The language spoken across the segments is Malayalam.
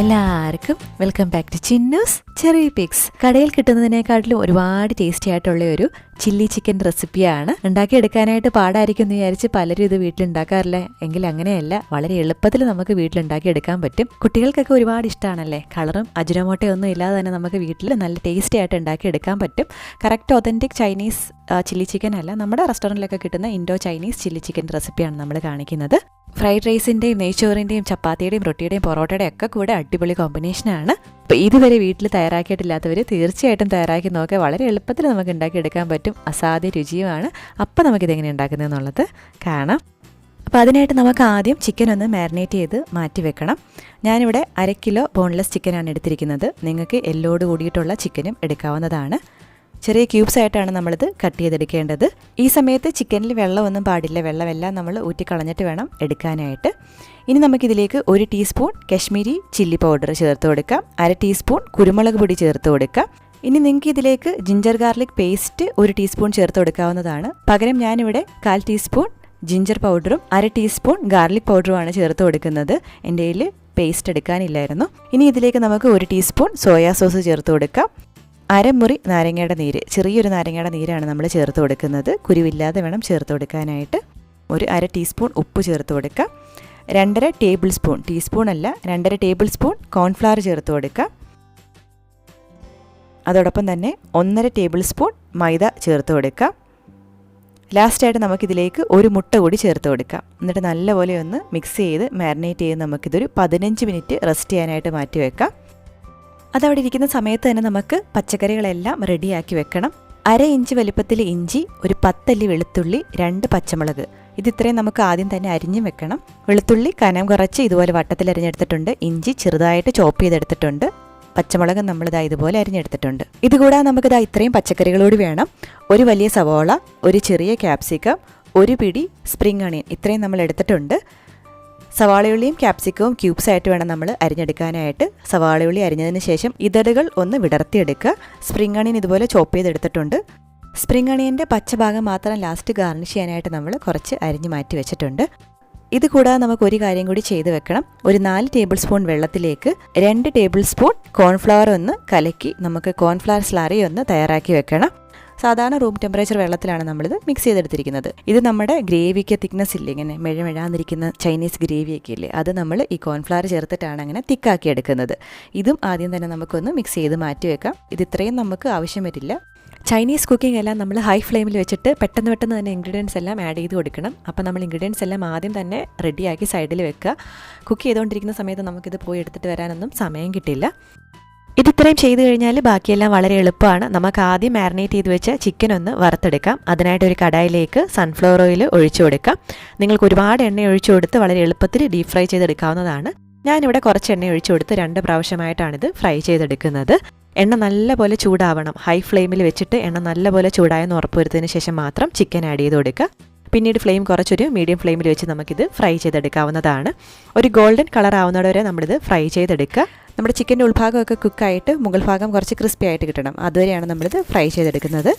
എല്ലാവർക്കും വെൽക്കം ബാക്ക് ടു ചിന്നൂസ് ചെറിയ പിക്സ് കടയിൽ കിട്ടുന്നതിനേക്കാട്ടിലും ഒരുപാട് ടേസ്റ്റി ആയിട്ടുള്ള ഒരു ചില്ലി ചിക്കൻ റെസിപ്പിയാണ് ഉണ്ടാക്കിയെടുക്കാനായിട്ട് പാടായിരിക്കും എന്ന് വിചാരിച്ച് പലരും ഇത് വീട്ടിൽ ഉണ്ടാക്കാറില്ല എങ്കിൽ അങ്ങനെയല്ല വളരെ എളുപ്പത്തിൽ നമുക്ക് വീട്ടിൽ ഉണ്ടാക്കിയെടുക്കാൻ പറ്റും. കുട്ടികൾക്കൊക്കെ ഒരുപാട് ഇഷ്ടമാണല്ലേ കളറും അജുനമോട്ടയൊന്നും ഇല്ലാതെ തന്നെ നമുക്ക് വീട്ടിൽ നല്ല ടേസ്റ്റി ആയിട്ട് ഉണ്ടാക്കിയെടുക്കാൻ പറ്റും. Correct authentic Chinese chilli chicken അല്ല നമ്മുടെ റെസ്റ്റോറന്റിലൊക്കെ കിട്ടുന്ന ഇൻഡോ ചൈനീസ് ചില്ലി ചിക്കൻ റെസിപ്പിയാണ് നമ്മൾ കാണിക്കുന്നത്. ഫ്രൈഡ് റൈസിന്റെയും നെയ്ച്ചോറിന്റെയും ചപ്പാത്തിയുടെയും റൊട്ടിയുടെയും പൊറോട്ടയുടെയും ഒക്കെ കൂടെ അടിപൊളി കോമ്പിനേഷനാണ്. അപ്പോൾ ഇതുവരെ വീട്ടിൽ തയ്യാറാക്കിയിട്ടില്ലാത്തവർ തീർച്ചയായിട്ടും തയ്യാറാക്കി നോക്കുക വളരെ എളുപ്പത്തിൽ നമുക്ക് ഉണ്ടാക്കിയെടുക്കാൻ പറ്റും. അസാധ്യ രുചിയുമാണ്. അപ്പോൾ നമുക്കിതെങ്ങനെ ഉണ്ടാക്കുന്നതെന്നുള്ളത് കാണാം. അപ്പോൾ അതിനായിട്ട് നമുക്ക് ആദ്യം ചിക്കൻ ഒന്ന് മാരിനേറ്റ് ചെയ്ത് മാറ്റി വെക്കണം. ഞാനിവിടെ അര കിലോ ബോൺലെസ് ചിക്കനാണ് എടുത്തിരിക്കുന്നത്. നിങ്ങൾക്ക് എല്ലോട് കൂടിയിട്ടുള്ള ചിക്കനും എടുക്കാവുന്നതാണ്. ചെറിയ ക്യൂബ്സ് ആയിട്ടാണ് നമ്മളിത് കട്ട് ചെയ്തെടുക്കേണ്ടത്. ഈ സമയത്ത് ചിക്കനിൽ വെള്ളമൊന്നും പാടില്ല. വെള്ളമെല്ലാം നമ്മൾ ഊറ്റിക്കളഞ്ഞിട്ട് വേണം എടുക്കാനായിട്ട്. ഇനി നമുക്കിതിലേക്ക് ഒരു ടീസ്പൂൺ കശ്മീരി ചില്ലി പൗഡർ ചേർത്ത് കൊടുക്കാം. അര ടീസ്പൂൺ കുരുമുളക് പൊടി ചേർത്ത് കൊടുക്കാം. ഇനി നിങ്ങൾക്ക് ഇതിലേക്ക് ജിഞ്ചർ ഗാർലിക് പേസ്റ്റ് ഒരു ടീസ്പൂൺ ചേർത്ത് കൊടുക്കാവുന്നതാണ്. പകരം ഞാനിവിടെ കാൽ ടീസ്പൂൺ ജിഞ്ചർ പൗഡറും അര ടീസ്പൂൺ ഗാർലിക് പൗഡറുമാണ് ചേർത്ത് കൊടുക്കുന്നത്. എന്റെ കയ്യിൽ പേസ്റ്റ് എടുക്കാനില്ലായിരുന്നു. ഇനി ഇതിലേക്ക് നമുക്ക് ഒരു ടീസ്പൂൺ സോയാ സോസ് ചേർത്ത് കൊടുക്കാം. അരമുറി നാരങ്ങയുടെ നീര് ചെറിയൊരു നാരങ്ങയുടെ നീരാണ് നമ്മൾ ചേർത്ത് കൊടുക്കുന്നത്. കുരുവില്ലാതെ വേണം ചേർത്ത് കൊടുക്കാനായിട്ട്. ഒരു അര ടീസ്പൂൺ ഉപ്പ് ചേർത്ത് കൊടുക്കാം. രണ്ടര ടേബിൾ സ്പൂൺ ടീസ്പൂൺ അല്ല രണ്ടര ടേബിൾ സ്പൂൺ കോൺഫ്ലവർ ചേർത്ത് കൊടുക്കാം. അതോടൊപ്പം തന്നെ ഒന്നര ടേബിൾ സ്പൂൺ മൈദ ചേർത്ത് കൊടുക്കാം. ലാസ്റ്റായിട്ട് നമുക്കിതിലേക്ക് ഒരു മുട്ട കൂടി ചേർത്ത് കൊടുക്കാം. എന്നിട്ട് നല്ലപോലെ ഒന്ന് മിക്സ് ചെയ്ത് മാരിനേറ്റ് ചെയ്ത് നമുക്കിതൊരു പതിനഞ്ച് മിനിറ്റ് റെസ്റ്റ് ചെയ്യാനായിട്ട് മാറ്റി വെക്കാം. അതവിടെ ഇരിക്കുന്ന സമയത്ത് തന്നെ നമുക്ക് പച്ചക്കറികളെല്ലാം റെഡിയാക്കി വെക്കണം. അര ഇഞ്ച് വലിപ്പത്തിൽ ഇഞ്ചി ഒരു പത്തല്ലി വെളുത്തുള്ളി രണ്ട് പച്ചമുളക്. ഇത് ഇത്രയും നമുക്ക് ആദ്യം തന്നെ അരിഞ്ഞു വെക്കണം. വെളുത്തുള്ളി കനം കുറച്ച് ഇതുപോലെ വട്ടത്തിൽ അരിഞ്ഞെടുത്തിട്ടുണ്ട്. ഇഞ്ചി ചെറുതായിട്ട് ചോപ്പ് ചെയ്തെടുത്തിട്ടുണ്ട്. പച്ചമുളക് നമ്മളിതാ ഇതുപോലെ അരിഞ്ഞെടുത്തിട്ടുണ്ട്. ഇതുകൂടാതെ നമുക്കിതാ ഇത്രയും പച്ചക്കറികളോട് വേണം. ഒരു വലിയ സവോള ഒരു ചെറിയ ക്യാപ്സിക്കം ഒരു പിടി സ്പ്രിംഗ് അണിയൻ ഇത്രയും നമ്മൾ എടുത്തിട്ടുണ്ട്. സവാളയുള്ളിയും ക്യാപ്സിക്കവും ക്യൂബ്സ് ആയിട്ട് വേണം നമ്മൾ അരിഞ്ഞെടുക്കാനായിട്ട്. സവാളയുള്ളി അരിഞ്ഞതിന് ശേഷം ഇതടുകൾ ഒന്ന് വിടർത്തിയെടുക്കുക. സ്പ്രിംഗ് അണിയൻ ഇതുപോലെ ചോപ്പ് ചെയ്തെടുത്തിട്ടുണ്ട്. സ്പ്രിംഗ് അണിയന്റെ പച്ചഭാഗം മാത്രം ലാസ്റ്റ് ഗാർണിഷ് ചെയ്യാനായിട്ട് നമ്മൾ കുറച്ച് അരിഞ്ഞ് മാറ്റി വെച്ചിട്ടുണ്ട്. ഇത് കൂടാതെ നമുക്ക് ഒരു കാര്യം കൂടി ചെയ്തു വെക്കണം. ഒരു നാല് ടേബിൾ സ്പൂൺ വെള്ളത്തിലേക്ക് രണ്ട് ടേബിൾ സ്പൂൺ കോൺഫ്ലവർ ഒന്ന് കലക്കി നമുക്ക് കോൺഫ്ലവർ സ്ലാറി ഒന്ന് തയ്യാറാക്കി വെക്കണം. സാധാരണ റൂം ടെമ്പറേച്ചർ വെള്ളത്തിലാണ് നമ്മളിത് മിക്സ് ചെയ്തെടുത്തിരിക്കുന്നത്. ഇത് നമ്മുടെ ഗ്രേവിക്ക് തിക്നെസ് ഇല്ലേ ഇങ്ങനെ മെഴമെഴാന്നിരിക്കുന്ന ചൈനീസ് ഗ്രേവിയൊക്കെ ഇല്ലേ അത് നമ്മൾ ഈ കോൺഫ്ലവർ ചേർത്തിട്ടാണ് അങ്ങനെ തിക്കാക്കി എടുക്കുന്നത്. ഇതും ആദ്യം തന്നെ നമുക്കൊന്ന് മിക്സ് ചെയ്ത് മാറ്റി വെക്കാം. ഇത് ഇത്രയും നമുക്ക് ആവശ്യം വരില്ല. ചൈനീസ് കുക്കിംഗ് എല്ലാം നമ്മൾ ഹൈ ഫ്ലെയിമിൽ വെച്ചിട്ട് പെട്ടെന്ന് പെട്ടെന്ന് തന്നെ ഇൻഗ്രീഡിയൻസ് എല്ലാം ആഡ് ചെയ്ത് കൊടുക്കണം. അപ്പോൾ നമ്മൾ ഇൻഗ്രീഡിയൻസ് എല്ലാം ആദ്യം തന്നെ റെഡിയാക്കി സൈഡിൽ വെക്കുക. കുക്ക് ചെയ്തുകൊണ്ടിരിക്കുന്ന സമയത്ത് നമുക്കിത് പോയി എടുത്തിട്ട് വരാനൊന്നും സമയം കിട്ടില്ല ഇത് ചെയ്തു ചെയ്ത് കഴിഞ്ഞാൽ ബാക്കിയെല്ലാം വളരെ എളുപ്പമാണ്. നമുക്ക് ആദ്യം മാരിനേറ്റ് ചെയ്ത് വെച്ച ചിക്കൻ ഒന്ന് വറുത്തെടുക്കാം. അതിനായിട്ട് ഒരു കടായിലേക്ക് സൺഫ്ലവർ ഓയിൽ ഒഴിച്ചു കൊടുക്കാം. നിങ്ങൾക്ക് ഒരുപാട് എണ്ണ ഒഴിച്ചു കൊടുത്ത് വളരെ എളുപ്പത്തിൽ ഡീപ് ഫ്രൈ ചെയ്തെടുക്കാവുന്നതാണ്. ഞാനിവിടെ കുറച്ച് എണ്ണ ഒഴിച്ചു കൊടുത്ത് രണ്ട് പ്രാവശ്യമായിട്ടാണിത് ഫ്രൈ ചെയ്തെടുക്കുന്നത്. എണ്ണ നല്ലപോലെ ചൂടാവണം. ഹൈ ഫ്ലെയിമിൽ വെച്ചിട്ട് എണ്ണ നല്ലപോലെ ചൂടായെന്ന് ഉറപ്പുവരുത്തതിന് ശേഷം മാത്രം ചിക്കൻ ആഡ് ചെയ്ത് കൊടുക്കുക. പിന്നീട് ഫ്ലെയിം കുറച്ചൊരു മീഡിയം ഫ്ലെയിമിൽ വെച്ച് നമുക്കിത് ഫ്രൈ ചെയ്തെടുക്കാവുന്നതാണ്. ഒരു ഗോൾഡൻ കളർ ആവുന്നതോടെ നമ്മളിത് ഫ്രൈ ചെയ്തെടുക്കുക. നമ്മുടെ ചിക്കന്റെ ഉൾഭാഗമൊക്കെ കുക്കായിട്ട് മുകൾ ഭാഗം കുറച്ച് ക്രിസ്പി ആയിട്ട് കിട്ടണം. അതുവരെയാണ് നമ്മളിത് ഫ്രൈ ചെയ്തെടുക്കുന്നത്.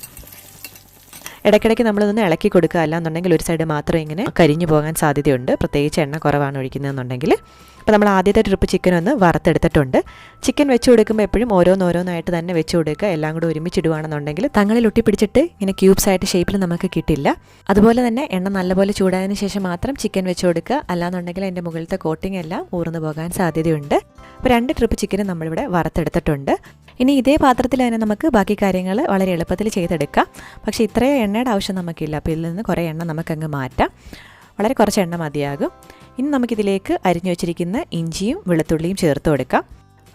ഇടയ്ക്കിടയ്ക്ക് നമ്മളിതൊന്ന് ഇളക്കി കൊടുക്കുക. അല്ലാന്നുണ്ടെങ്കിൽ ഒരു സൈഡ് മാത്രം ഇങ്ങനെ കരിഞ്ഞു പോകാൻ സാധ്യതയുണ്ട്. പ്രത്യേകിച്ച് എണ്ണ കുറവാണ് ഒഴിക്കുന്നതെന്നുണ്ടെങ്കിൽ. അപ്പോൾ നമ്മൾ ആദ്യത്തെ ട്രിപ്പ് ചിക്കൻ ഒന്ന് വറുത്തെടുത്തിട്ടുണ്ട്. ചിക്കൻ വെച്ച് കൊടുക്കുമ്പോൾ എപ്പോഴും ഓരോന്നോരോന്നായിട്ട് തന്നെ വെച്ച് കൊടുക്കുക. എല്ലാം കൂടെ ഒരുമിച്ചിടുകയാണെന്നുണ്ടെങ്കിൽ തങ്ങളിൽ ഒട്ടിപ്പിടിച്ചിട്ട് ഇങ്ങനെ ക്യൂബ്സ് ആയിട്ട് ഷേപ്പിൽ നമുക്ക് കിട്ടില്ല. അതുപോലെ തന്നെ എണ്ണ നല്ലപോലെ ചൂടായതിനു ശേഷം മാത്രം ചിക്കൻ വെച്ച് കൊടുക്കുക. അല്ലാന്നുണ്ടെങ്കിൽ അതിന്റെ മുകളിലത്തെ കോട്ടിംഗ് എല്ലാം ഊർന്നു പോകാൻ സാധ്യതയുണ്ട്. അപ്പോൾ രണ്ട് ട്രിപ്പ് ചിക്കൻ നമ്മളിവിടെ വറുത്തെടുത്തിട്ടുണ്ട്. ഇനി ഇതേ പാത്രത്തിൽ തന്നെ നമുക്ക് ബാക്കി കാര്യങ്ങൾ വളരെ എളുപ്പത്തിൽ ചെയ്തെടുക്കാം. പക്ഷേ ഇത്രയും എണ്ണയുടെ ആവശ്യം നമുക്കില്ല. അപ്പോൾ ഇതിൽ നിന്ന് കുറേ എണ്ണ നമുക്കങ്ങ് മാറ്റാം. വളരെ കുറച്ച് എണ്ണ മതിയാകും. ഇനി നമുക്കിതിലേക്ക് അരിഞ്ഞു വെച്ചിരിക്കുന്ന ഇഞ്ചിയും വെളുത്തുള്ളിയും ചേർത്ത് കൊടുക്കാം.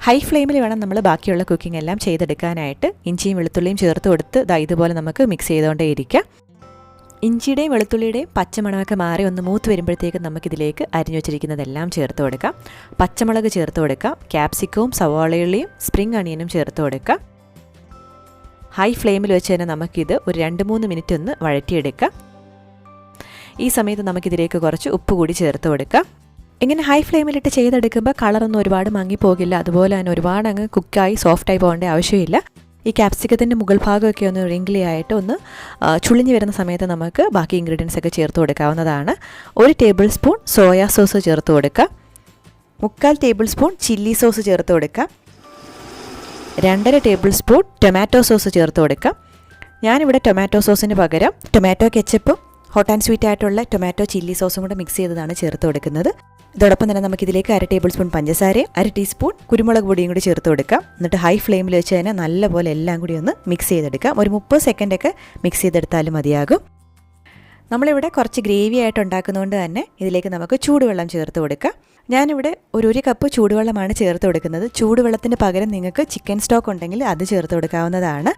ഹൈ ഫ്ലെയിമിൽ വേണം നമ്മൾ ബാക്കിയുള്ള കുക്കിംഗ് എല്ലാം ചെയ്തെടുക്കാനായിട്ട് ഇഞ്ചിയും വെളുത്തുള്ളിയും ചേർത്ത് കൊടുത്ത് ഇതാ ഇതുപോലെ നമുക്ക് മിക്സ് ചെയ്തുകൊണ്ടേ ഇരിക്കാം. ഇഞ്ചിയുടെയും വെളുത്തുള്ളിയുടെയും പച്ചമണമൊക്കെ മാറി ഒന്ന് മൂത്ത് വരുമ്പോഴത്തേക്കും നമുക്കിതിലേക്ക് അരിഞ്ഞു വെച്ചിരിക്കുന്നതെല്ലാം ചേർത്ത് കൊടുക്കാം. പച്ചമുളക് ചേർത്ത് കൊടുക്കാം. ക്യാപ്സിക്കവും സവാളയുള്ളിയും സ്പ്രിംഗ് അണിയനും ചേർത്ത് കൊടുക്കാം. ഹൈ ഫ്ലെയിമിൽ വെച്ച് തന്നെ നമുക്കിത് ഒരു രണ്ട് മൂന്ന് മിനിറ്റ് ഒന്ന് വഴറ്റിയെടുക്കാം. ഈ സമയത്ത് നമുക്കിതിലേക്ക് കുറച്ച് ഉപ്പ് കൂടി ചേർത്ത് കൊടുക്കാം. ഇങ്ങനെ ഹൈ ഫ്ലെയിമിലിട്ട് ചെയ്തെടുക്കുമ്പോൾ കളറൊന്നും ഒരുപാട് മങ്ങിപ്പോകില്ല. അതുപോലെ തന്നെ ഒരുപാട് അങ്ങ് കുക്കായി സോഫ്റ്റായി പോകേണ്ട ആവശ്യമില്ല. ഈ ക്യാപ്സിക്കത്തിന്റെ മുകൾ ഭാഗമൊക്കെ ഒന്ന് റിംഗ്ലി ആയിട്ട് ഒന്ന് ചുളിഞ്ഞ് വരുന്ന സമയത്ത് നമുക്ക് ബാക്കി ഇൻഗ്രീഡിയൻസ് ഒക്കെ ചേർത്ത് കൊടുക്കാവുന്നതാണ്. ഒരു ടേബിൾ സ്പൂൺ സോയാ സോസ് ചേർത്ത് കൊടുക്കുക മുക്കാൽ ടേബിൾ സ്പൂൺ ചില്ലി സോസ് ചേർത്ത് കൊടുക്കാം. രണ്ടര ടേബിൾ സ്പൂൺ ടൊമാറ്റോ സോസ് ചേർത്ത് കൊടുക്കാം. ഞാനിവിടെ ടൊമാറ്റോ സോസിന് പകരം ടൊമാറ്റോ കെച്ചപ്പും ഹോട്ട് ആൻഡ് സ്വീറ്റ് ആയിട്ടുള്ള ടൊമാറ്റോ ചില്ലി സോസും കൂടെ മിക്സ് ചെയ്തതാണ് ചേർത്ത് കൊടുക്കുന്നത്. ഇതോടൊപ്പം തന്നെ നമുക്കിതിലേക്ക് അര ടേബിൾ സ്പൂൺ പഞ്ചസാരയും അര ടീസ്പൂൺ കുരുമുളക് പൊടിയും കൂടി ചേർത്ത് കൊടുക്കാം. എന്നിട്ട് ഹൈ ഫ്ലെയിമിൽ വെച്ച് തന്നെ നല്ലപോലെ എല്ലാം കൂടി ഒന്ന് മിക്സ് ചെയ്തെടുക്കാം. ഒരു മുപ്പത് സെക്കൻഡൊക്കെ മിക്സ് ചെയ്തെടുത്താലും മതിയാകും. നമ്മളിവിടെ കുറച്ച് ഗ്രേവി ആയിട്ട് ഉണ്ടാക്കുന്നതുകൊണ്ട് തന്നെ ഇതിലേക്ക് നമുക്ക് ചൂടുവെള്ളം ചേർത്ത് കൊടുക്കാം. ഞാനിവിടെ ഒരു ഒരു കപ്പ് ചൂടുവെള്ളമാണ് ചേർത്ത് കൊടുക്കുന്നത്. ചൂടുവെള്ളത്തിന് പകരം നിങ്ങൾക്ക് ചിക്കൻ സ്റ്റോക്ക് ഉണ്ടെങ്കിൽ അത് ചേർത്ത് കൊടുക്കാവുന്നതാണ്.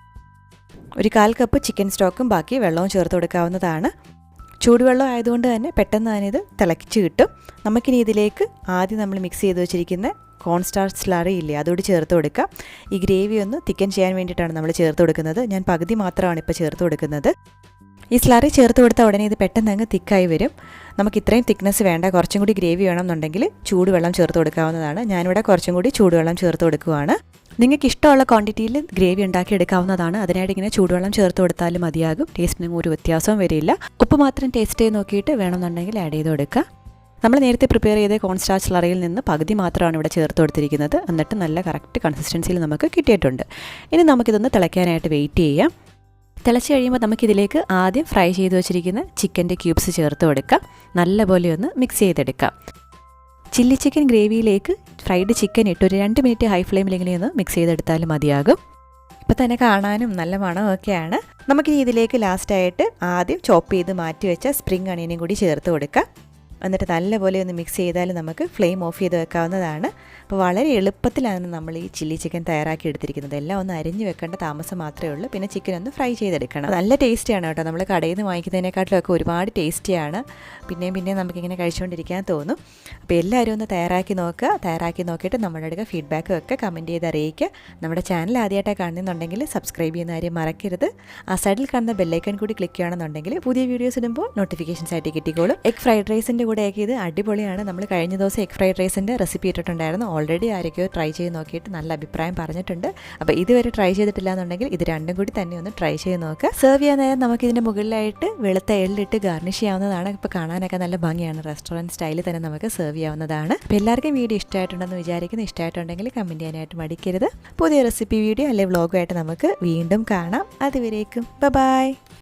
ഒരു കാൽ കപ്പ് ചിക്കൻ സ്റ്റോക്കും ബാക്കി വെള്ളവും ചേർത്ത് കൊടുക്കാവുന്നതാണ്. ചൂടുവെള്ളം ആയതുകൊണ്ട് തന്നെ പെട്ടെന്ന് തന്നെ ഇത് തിളച്ച് കിട്ടും. നമുക്കിനി ഇതിലേക്ക് ആദ്യം നമ്മൾ മിക്സ് ചെയ്ത് വെച്ചിരിക്കുന്ന കോൺസ്റ്റാർച്ച് സ്ലറി ഇല്ലേ അതോട് ചേർത്ത് കൊടുക്കാം. ഈ ഗ്രേവി ഒന്ന് തിക്കൻ ചെയ്യാൻ വേണ്ടിയിട്ടാണ് നമ്മൾ ചേർത്ത് കൊടുക്കുന്നത്. ഞാൻ പകുതി മാത്രമാണ് ഇപ്പോൾ ചേർത്ത് കൊടുക്കുന്നത്. ഈ സ്ലറി ചേർത്ത് കൊടുത്ത ഉടനെ ഇത് പെട്ടെന്ന് അങ്ങ് തിക്കായി വരും. നമുക്ക് ഇത്രയും തിക്നെസ് വേണ്ട. കുറച്ചും കൂടി ഗ്രേവി വേണമെന്നുണ്ടെങ്കിൽ ചൂടുവെള്ളം ചേർത്ത് കൊടുക്കാവുന്നതാണ്. ഞാനിവിടെ കുറച്ചും കൂടി ചൂടുവെള്ളം ചേർത്ത് കൊടുക്കുവാണ്. നിങ്ങൾക്ക് ഇഷ്ടമുള്ള ക്വാണ്ടിറ്റിയിൽ ഗ്രേവി ഉണ്ടാക്കി എടുക്കാവുന്നതാണ് അതിനായിട്ട് ഇങ്ങനെ ചൂടുവെള്ളം ചേർത്ത് കൊടുത്താലും മതിയാകും. ടേസ്റ്റിനും ഒരു വ്യത്യാസവും വരില്ല. ഉപ്പ് മാത്രം ടേസ്റ്റ് ചെയ്ത് നോക്കിയിട്ട് വേണമെന്നുണ്ടെങ്കിൽ ആഡ് ചെയ്ത് കൊടുക്കുക. നമ്മൾ നേരത്തെ പ്രിപ്പയർ ചെയ്ത കോൺസ്റ്റാർച്ച് ലറയിൽ നിന്ന് പകുതി മാത്രമാണ് ഇവിടെ ചേർത്ത് കൊടുത്തിരിക്കുന്നത്. എന്നിട്ട് നല്ല കറക്റ്റ് കൺസിസ്റ്റൻസിയിൽ നമുക്ക് കിട്ടിയിട്ടുണ്ട്. ഇനി നമുക്കിതൊന്ന് തിളയ്ക്കാനായിട്ട് വെയിറ്റ് ചെയ്യാം. തിളച്ച് കഴിയുമ്പോൾ നമുക്കിതിലേക്ക് ആദ്യം ഫ്രൈ ചെയ്ത് വെച്ചിരിക്കുന്ന ചിക്കന്റെ ക്യൂബ്സ് ചേർത്ത് കൊടുക്കാം. നല്ലപോലെ ഒന്ന് മിക്സ് ചെയ്തെടുക്കാം. ചില്ലി ചിക്കൻ ഗ്രേവിയിലേക്ക് ഫ്രൈഡ് ചിക്കൻ ഇട്ട് ഒരു രണ്ട് മിനിറ്റ് ഹൈ ഫ്ലെയിമിൽ ഫ്ലെയിമിലെങ്കിലും ഒന്ന് മിക്സ് ചെയ്തെടുത്താൽ മതിയാകും. ഇപ്പോൾ തന്നെ കാണാനും നല്ല മണമൊക്കെയാണ്. നമുക്കിനി ഇതിലേക്ക് ലാസ്റ്റായിട്ട് ആദ്യം ചോപ്പ് ചെയ്ത് മാറ്റി വെച്ച സ്പ്രിംഗ് അണിയനും കൂടി ചേർത്ത് കൊടുക്കാം. എന്നിട്ട് നല്ലപോലെ ഒന്ന് മിക്സ് ചെയ്താൽ നമുക്ക് ഫ്ലെയിം ഓഫ് ചെയ്ത് വെക്കാവുന്നതാണ്. അപ്പോൾ വളരെ എളുപ്പത്തിലാണ് നമ്മൾ ഈ ചില്ലി ചിക്കൻ തയ്യാറാക്കി എടുത്തിരിക്കുന്നത്. എല്ലാം ഒന്ന് അരിഞ്ഞ് വെക്കേണ്ട താമസം മാത്രമേ ഉള്ളൂ. പിന്നെ ചിക്കൻ ഒന്ന് ഫ്രൈ ചെയ്തെടുക്കണം. നല്ല ടേസ്റ്റിയാണ് കേട്ടോ. നമ്മൾ കടയിൽ നിന്ന് വാങ്ങിക്കുന്നതിനെക്കാട്ടിലൊക്കെ ഒരുപാട് ടേസ്റ്റിയാണ് പിന്നെയും പിന്നെയും നമുക്കിങ്ങനെ കഴിച്ചുകൊണ്ടിരിക്കാൻ തോന്നും. അപ്പോൾ എല്ലാവരും ഒന്ന് തയ്യാറാക്കി നോക്കുക. തയ്യാറാക്കി നോക്കിയിട്ട് നമ്മുടെ അടുക്ക ഫീഡ്ബാക്കും ഒക്കെ കമന്റ് ചെയ്ത് അറിയിക്കുക. നമ്മുടെ ചാനൽ ആദ്യമായിട്ടാണ് കാണുന്നുണ്ടെങ്കിൽ സബ്സ്ക്രൈബ് ചെയ്യുന്ന കാര്യം മറക്കരുത്. ആ സൈഡിൽ കാണുന്ന ബെല്ലൈക്കൺ കൂടി ക്ലിക്ക് ചെയ്യുകയാണെന്നുണ്ടെങ്കിൽ പുതിയ വീഡിയോസ് ഇടുമ്പോൾ നോട്ടിഫിക്കേഷൻസ് ആയിട്ട് കിട്ടിക്കോളും. എഗ് ഫ്രൈഡ് റൈസിന്റെ കൂടെയൊക്കെ ഇത് അടിപൊളിയാണ്. നമ്മൾ കഴിഞ്ഞ ദിവസം എഗ് ഫ്രൈഡ് റൈസിന്റെ റെസിപ്പി ഇട്ടിട്ടുണ്ടായിരുന്നു. ഓൾറെഡി ആരൊക്കെയോ ട്രൈ ചെയ്ത് നോക്കിയിട്ട് നല്ല അഭിപ്രായം പറഞ്ഞിട്ടുണ്ട്. അപ്പോൾ ഇതുവരെ ട്രൈ ചെയ്തിട്ടില്ല എന്നുണ്ടെങ്കിൽ ഇത് രണ്ടും കൂടി തന്നെ ഒന്ന് ട്രൈ ചെയ്ത് നോക്കുക. സെർവ് ചെയ്യാൻ നേരം നമുക്ക് ഇതിന്റെ മുകളിലായിട്ട് വെളുത്ത എള്ളിട്ട് ഗാർണിഷ് ചെയ്യാവുന്നതാണ്. ഇപ്പോൾ കാണാനൊക്കെ നല്ല ഭംഗിയാണ്. റെസ്റ്റോറന്റ് സ്റ്റൈലിൽ തന്നെ നമുക്ക് സെർവ് ചെയ്യാവുന്നതാണ്. അപ്പോൾ എല്ലാവർക്കും വീഡിയോ ഇഷ്ടമായിട്ടുണ്ടെന്ന് വിചാരിക്കുന്നു. ഇഷ്ടമായിട്ടുണ്ടെങ്കിൽ കമന്റ് ചെയ്യാനായിട്ട് മടിക്കരുത്. പുതിയ റെസിപ്പി വീഡിയോ അല്ലെങ്കിൽ വ്ളോഗുമായിട്ട് നമുക്ക് വീണ്ടും കാണാം. അതുവരേക്കും. ബൈ